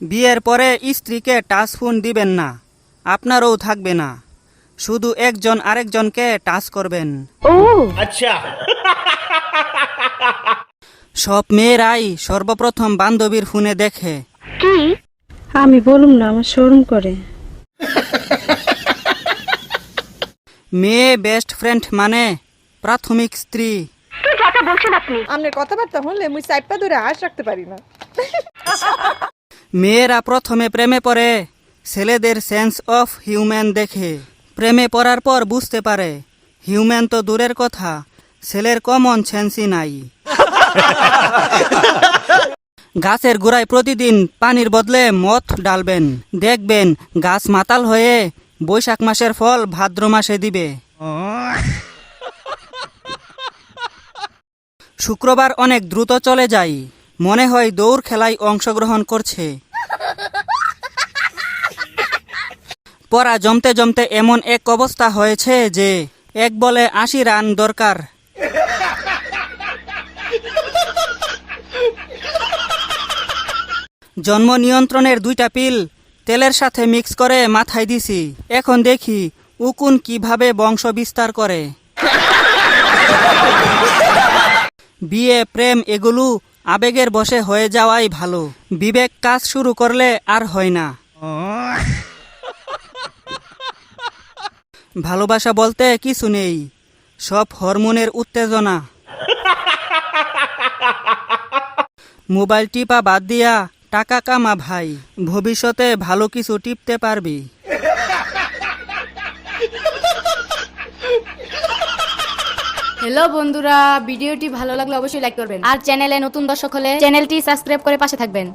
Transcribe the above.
বিয়ের পরে স্ত্রীকে টাচ ফোন দিবেন না। আপনারও থাকবে না। শুধু একজন আরেকজনকে টাচ করবেন। আচ্ছা। সব মেয়েরাই সর্বপ্রথম বান্ধবীর ফোনে দেখে। কি? আমি বলুম না আমার শরম করে। মেয়ে বেস্ট ফ্রেন্ড মানে প্রাথমিক স্ত্রী। কথা বলছেন আপনি। আপনার কথাবার্তা হলে মুই সাইপা ধরে আশ রাখতে পারি না। মেয়েরা প্রথমে প্রেমে পড়ে, ছেলেদের সেন্স অফ হিউম্যান দেখে। প্রেমে পড়ার পর বুঝতে পারে হিউম্যান তো দূরের কথা, ছেলের কমন সেন্সই নাই। গাছের গোড়ায় প্রতিদিন পানির বদলে মদ ডালবেন। দেখবেন গাছ মাতাল হয়ে বৈশাখ মাসের ফল ভাদ্র মাসে দিবে। শুক্রবার অনেক দ্রুত চলে যাই মনে হয় দৌড় খেলায় অংশগ্রহণ করছে। পড়া জমতে জমতে এমন এক অবস্থা হয়েছে যে এক বলে আশি রান দরকার। জন্ম নিয়ন্ত্রণের দুইটা পিল তেলের সাথে মিক্স করে মাথায় দিছি। এখন দেখি উকুন কীভাবে বংশ বিস্তার করে। বিয়ে, প্রেম এগুলো আবেগের বসে হয়ে যাওয়াই ভালো। বিবেক কাজ শুরু করলে আর হয় না। ভালোবাসা বলতে কিছু নেই, সব হরমোনের উত্তেজনা। মোবাইল টিপা বাদ দিয়া টাকা কামা ভাই, ভবিষ্যতে ভালো কিছু টিপতে পারবি। হ্যালো বন্ধুরা, ভিডিওটি ভালো লাগলে অবশ্যই লাইক করবেন। আর চ্যানেলে নতুন দর্শক হলে চ্যানেলটি সাবস্ক্রাইব করে পাশে থাকবেন।